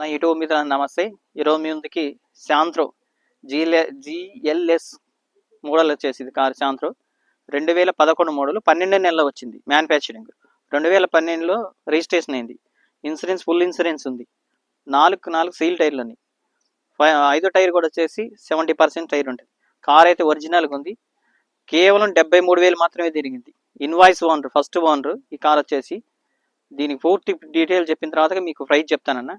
నా యూట్యూబ్ మీద నమస్తే. ఈరోజు మీ ముందుకి శాంత్రో జీఎల్ జిఎల్ఎస్ మోడల్ వచ్చేసి ఇది కార్ శాంత్రో. రెండు వేల పదకొండు మోడల్ పన్నెండు నెలలు వచ్చింది మ్యానుఫ్యాక్చరింగ్ రెండు వేల పన్నెండులో రిజిస్ట్రేషన్ అయింది. ఇన్సూరెన్స్ ఫుల్ ఇన్సూరెన్స్ ఉంది. నాలుగు నాలుగు సీల్ టైర్లు ఉన్నాయి. ఫై- ఐదో టైర్ కూడా వచ్చేసి సెవెంటీ పర్సెంట్ టైర్ ఉంటుంది. కార్ అయితే ఒరిజినల్గా ఉంది. కేవలం డెబ్బై మూడు వేలు మాత్రమే తిరిగింది. ఇన్వాయిస్ ఓనర్ ఫస్ట్ ఓనర్ ఈ కార్ వచ్చేసి దీనికి పూర్తి డీటెయిల్ చెప్పిన తర్వాత మీకు ప్రైస్ చెప్తానన్నా.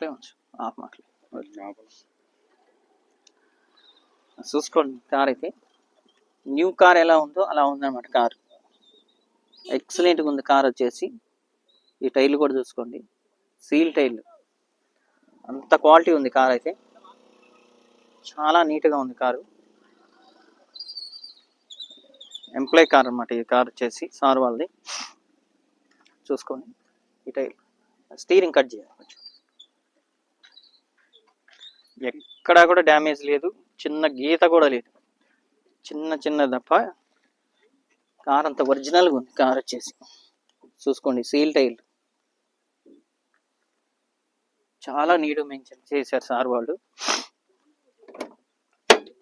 అట్లే ఉంచు మాటలు చూసుకోండి కార్ అయితే న్యూ కార్ ఎలా ఉందో అలా ఉందన్నమాట కార్. ఎక్సలెంట్గా ఉంది కార్ వచ్చేసి. ఈ టైర్లు కూడా చూసుకోండి. సీల్ టైర్లు అంత క్వాలిటీ ఉంది కార్ అయితే. చాలా నీట్గా ఉంది కారు. ఎంప్లాయ్ కార్ అన్నమాట ఈ కార్ వచ్చేసి సార్ వాళ్ళది. చూసుకోండి. ఈ టైర్ స్టీరింగ్ కట్ చేయాలి. ఎక్కడా కూడా డ్యామేజ్ లేదు. చిన్న గీత కూడా లేదు. చిన్న చిన్న తప్ప కార్ అంత ఒరిజినల్గా ఉంది. కార్ వచ్చేసి. చూసుకోండి సీల్ టైల్. చాలా నీడు మెన్షన్ చేశారు సార్ వాళ్ళు.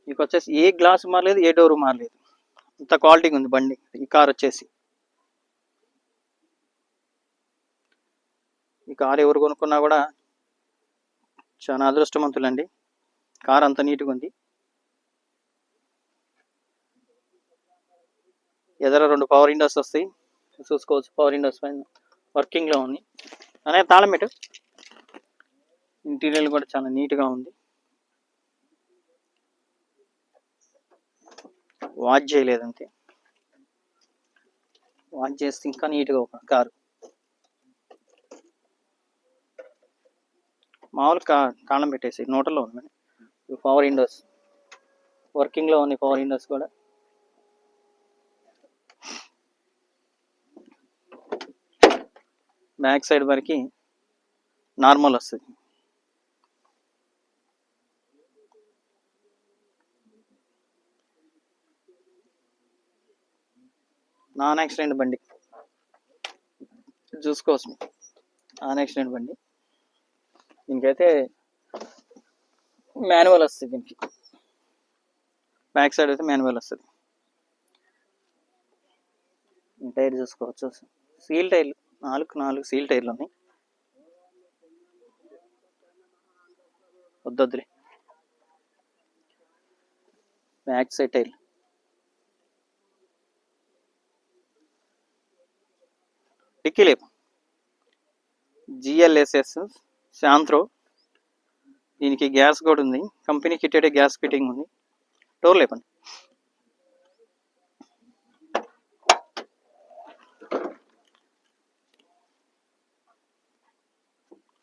మీకు వచ్చేసి ఏ గ్లాస్ మారలేదు ఏ డోర్ మారలేదు. అంత క్వాలిటీ ఉంది బండి. ఈ కార్ వచ్చేసి. ఈ కార్ ఎవరు కొనుక్కున్నా కూడా చాలా అదృష్టవంతులండి. కార్ అంత నీట్గా ఉంది. ఎదర రెండు పవర్ విండోస్ వస్తాయి. చూసుకోవచ్చు. పవర్ విండోస్ పైన వర్కింగ్లో ఉంది. అనే తాళం పెట్టు ఇంటీరియర్ కూడా చాలా నీట్గా ఉంది. వాచ్ చేయలేదంతే. వాచ్ చేస్తే ఇంకా నీట్గా ఒక కారు. మామూలు కా పెట్టేసి నోటలో ఉంది పవర్ విండోస్ వర్కింగ్లో ఉంది పవర్ విండోస్ కూడా. బ్యాక్ సైడ్ వరకు నార్మల్ వస్తుంది. నాన్ యాక్సిడెంట్ బండి. చూసుకోవచ్చు నాన్ యాక్సిడెంట్ బండి. దీనికైతే మాన్యువల్ వస్తుంది దీనికి. బ్యాక్ సైడ్ అయితే మాన్యువల్ వస్తుంది. టైర్ చూసుకోవచ్చు. సీల్ టైర్లు నాలుగు నాలుగు సీల్ టైర్లు ఉన్నాయి. వద్దొద్దులే. బ్యాక్ సైడ్ టైర్లు. డిక్కీ లేపు. GLSS Santro. దీనికి గ్యాస్ కూడా ఉంది. కంపెనీ కిట్టెడ్ గ్యాస్ ఫిట్టింగ్ ఉంది. డోర్ లేపండి.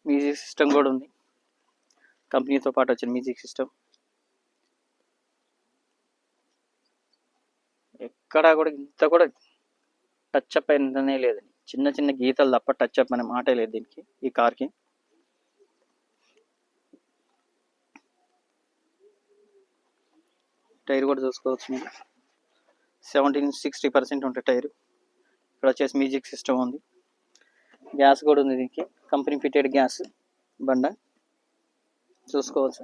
మ్యూజిక్ సిస్టమ్ కూడా ఉంది. కంపెనీతో పాటు వచ్చిన మ్యూజిక్ సిస్టమ్. ఎక్కడా కూడా ఇంత కూడా టచ్ అప్ అయిందనే లేదండి. చిన్న చిన్న గీతలు తప్ప టచ్ అప్ అనే మాటే లేదు దీనికి ఈ కార్కి. టైర్ కూడా చూసుకోవచ్చు మీరు. సెవెంటీన్ సిక్స్టీ పర్సెంట్ ఉంటుంది టైర్. ఇక్కడ వచ్చేసి మ్యూజిక్ సిస్టమ్ ఉంది. గ్యాస్ కూడా ఉంది దీనికి. కంపెనీ ఫిటెడ్ గ్యాస్ బండ. చూసుకోవచ్చు.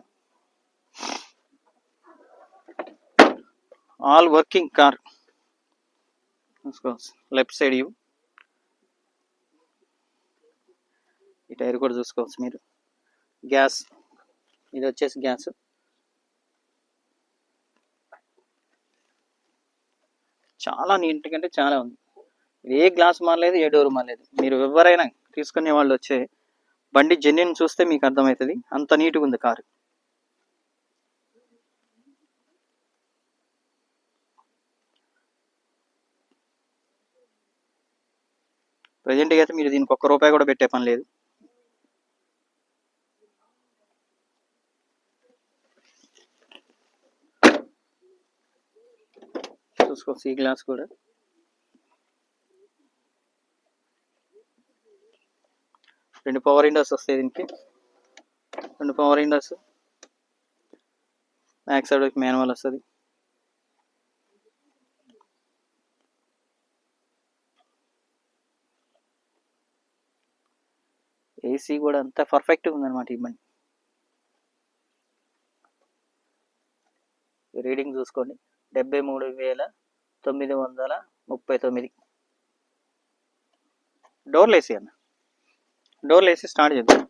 ఆల్ వర్కింగ్ కార్ చూసుకోవచ్చు. లెఫ్ట్ సైడ్ యూ ఈ టైర్ కూడా చూసుకోవచ్చు మీరు. గ్యాస్ ఇది వచ్చేసి గ్యాస్. చాలా నీట్గా అంటే చాలా ఉంది. ఇది ఏ గ్లాస్ మారలేదు ఏ డోర్ మారలేదు. మీరు ఎవరైనా తీసుకునే వాళ్ళు వచ్చే బండి జెన్యున్ చూస్తే మీకు అర్థమవుతుంది. అంత నీట్గా ఉంది కారు. ప్రజెంట్గా అయితే మీరు దీనికి ఒక్క రూపాయి కూడా పెట్టే పని లేదు. చూసుకోవచ్చు ఈ గ్లాస్ కూడా. రెండు పవర్ విండోస్ వస్తాయి దీనికి. రెండు power windows back side manual వస్తుంది. ఏసీ కూడా అంతా పర్ఫెక్ట్గా ఉందన్నమాట ఈ బండి. రీడింగ్ చూసుకోండి. డెబ్బై మూడు వేల తొమ్మిది వందల ముప్పై తొమ్మిది. డోర్లు వేసి అన్న. డోర్లు వేసి స్టార్ట్ చేద్దాం.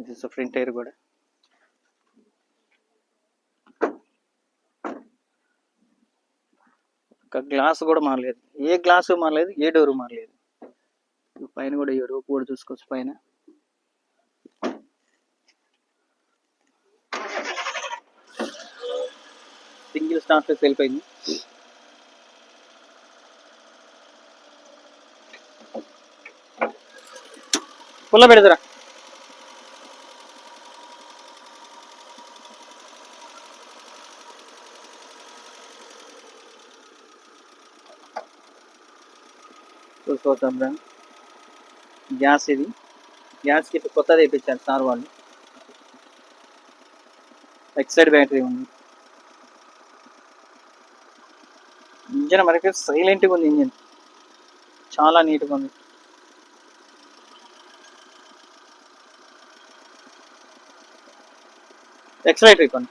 ఇది ఫ్రంట్ టైర్ కూడా. ఒక గ్లాస్ కూడా మారలేదు. ఏ గ్లాసు మారలేదు ఏ డోరు మారలేదు. పైన కూడా ఈ రూపు కూడా చూసుకోవచ్చు పైన. సింగిల్ స్టార్ట్ వెళ్ళిపోయింది. పుల్ల పెడదురా. చూసుకోవచ్చాం ఫ్రెండ్ గ్యాస్ ఇది. గ్యాస్కి ఇప్పుడు కొత్తది వేయించారు సార్ వాళ్ళు. ఎక్సైడ్ బ్యాటరీ ఉంది. ఇంజన్ మనకి సైలెంట్గా ఉంది ఇంజన్. చాలా నీట్గా ఉంది. ఎక్సలైటరీ కొన్ని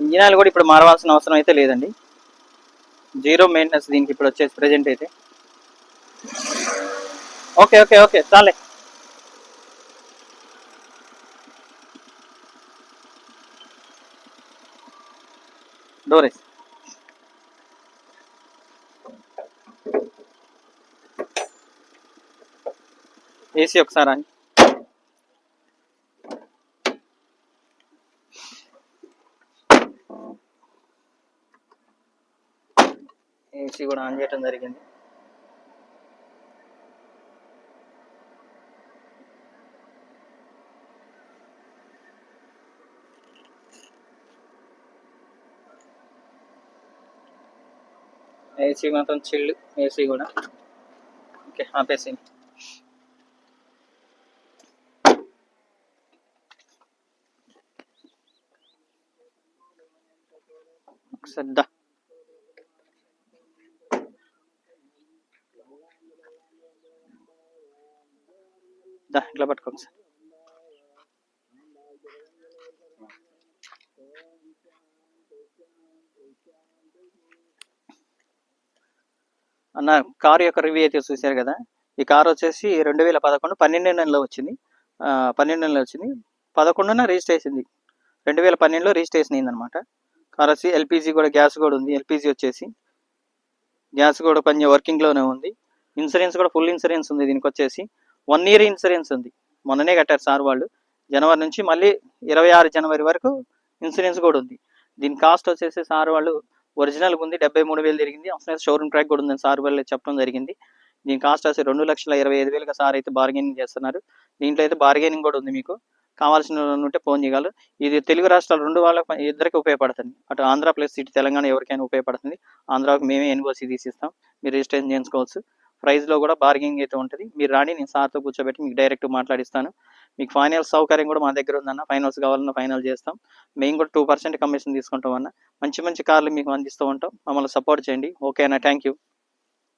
ఇంజిన్ ఆయిల్ కూడా ఇప్పుడు మారవలసిన అవసరం అయితే లేదండి. జీరో మెయింటెనెన్స్ దీనికి ఇప్పుడు వచ్చేసి ప్రెజెంట్ అయితే. ఓకే ఓకే ఓకే చాలే. డోరేస్ ఏసీ ఒకసారి అని ఏసీ కూడా ఆన్ చేయడం జరిగింది. ఏసీ మాత్రం చిల్లు ఏసీ కూడా ఓకే ఆపేసి ఒకసారి దా దా ఇట్లా పట్టుకోండి సార్ అన్న కారు యొక్క రివ్యూ అయితే చూశారు కదా ఈ కారు వచ్చేసి రెండు వేల పదకొండు పన్నెండు నెలలో వచ్చింది. పన్నెండు నెలలో వచ్చింది. పదకొండున రిజిస్ట్రేషన్ అయింది. రెండు వేల పన్నెండులో రిజిస్ట్రేషన్ అయిందనమాట కారు కార్ వచ్చి ఎల్పిజి కూడా గ్యాస్ కూడా ఉంది. ఎల్పిజి వచ్చేసి గ్యాస్ కూడా కొంచెం వర్కింగ్లోనే ఉంది. ఇన్సూరెన్స్ కూడా ఫుల్ ఇన్సూరెన్స్ ఉంది. దీనికి వచ్చేసి వన్ ఇయర్ ఇన్సూరెన్స్ ఉంది. మొన్ననే కట్టారు సార్ వాళ్ళు. జనవరి నుంచి మళ్ళీ ఇరవై ఆరు జనవరి వరకు ఇన్సూరెన్స్ కూడా ఉంది. దీని కాస్ట్ వచ్చేసి సార్ వాళ్ళు ఒరిజినల్ ఉంది డెబ్బై మూడు వేలు జరిగింది అసలు షోరూమ్ ట్రాక్ కూడా ఉందని సార్ వాళ్ళు చెప్పడం జరిగింది. దీని కాస్ట్ వచ్చి రెండు లక్షల ఇరవై ఐదు వేలుగా సార్ అయితే బార్గెనింగ్ చేస్తున్నారు. దీంట్లో అయితే బార్గెనింగ్ కూడా ఉంది మీకు. కావాల్సిన ఉంటే ఫోన్ చేయగలరు. ఇది తెలుగు రాష్ట్రాలు రెండు వాళ్ళకి ఇద్దరికి ఉపయోగపడుతుంది. అటు ఆంధ్ర ప్లస్ ఇటు తెలంగాణ ఎవరికైనా ఉపయోగపడుతుంది. ఆంధ్రాకు మేమే ఎన్ఓసి తీసిస్తాం. మీరు రిజిస్ట్రేషన్ చేసుకోవచ్చు ప్రైస్లో కూడా బార్గెనింగ్ అయితే ఉంటుంది. మీరు రాని నేను సార్తో కూర్చోబెట్టి మీకు డైరెక్ట్ మాట్లాడిస్తాను. మీకు ఫైనల్ సౌకర్యం కూడా మా దగ్గర ఉందన్న. ఫైనల్స్ కావాలన్నా ఫైనల్ చేస్తాం. మేము కూడా టూ పర్సెంట్ కమిషన్ తీసుకుంటాం అన్న. మంచి మంచి కార్లు మీకు అందిస్తూ ఉంటాం. మమ్మల్ని సపోర్ట్ చేయండి. ఓకే అన్న. Thank you.